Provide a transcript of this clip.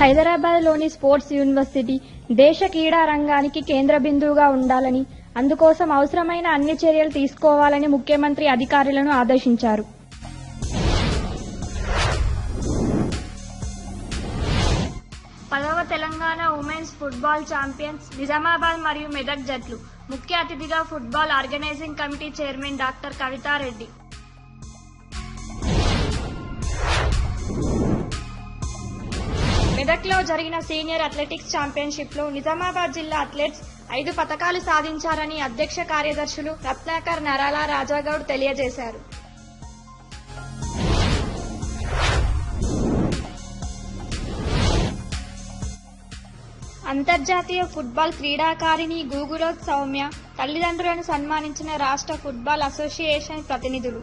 హైదరాబాద్లోని sports university దేశ క్రీడా రంగానికి కేంద్ర బిందువుగా ఉండాలని అందుకోసం అవసరమైన అన్ని చర్యలు తీసుకోవాలని ముఖ్యమంత్రి అధికారులను ఆదేశించారు. పదవ Telangana women's football champions Nizamabad మరియు మెదక్ జట్లు ముఖ్య అతిథిగా football organizing committee chairman doctor Kavitha Reddy. మెదక్లో జరిగిన సీనియర్ అథ్లెటిక్స్ ఛాంపియన్షిప్లో నిజామాబాద్ జిల్లా అథ్లెట్స్ ఐదు పథకాలు సాధించారని అధ్యక్ష కార్యదర్శులు రత్నాకర్ నరాల రాజాగౌడ్ తెలియజేశారు. అంతర్జాతీయ ఫుట్బాల్ క్రీడాకారిణి గూగులో సౌమ్య తల్లిదండ్రులను సన్మానించిన రాష్ట్ర ఫుట్బాల్ అసోసియేషన్ ప్రతినిధులు.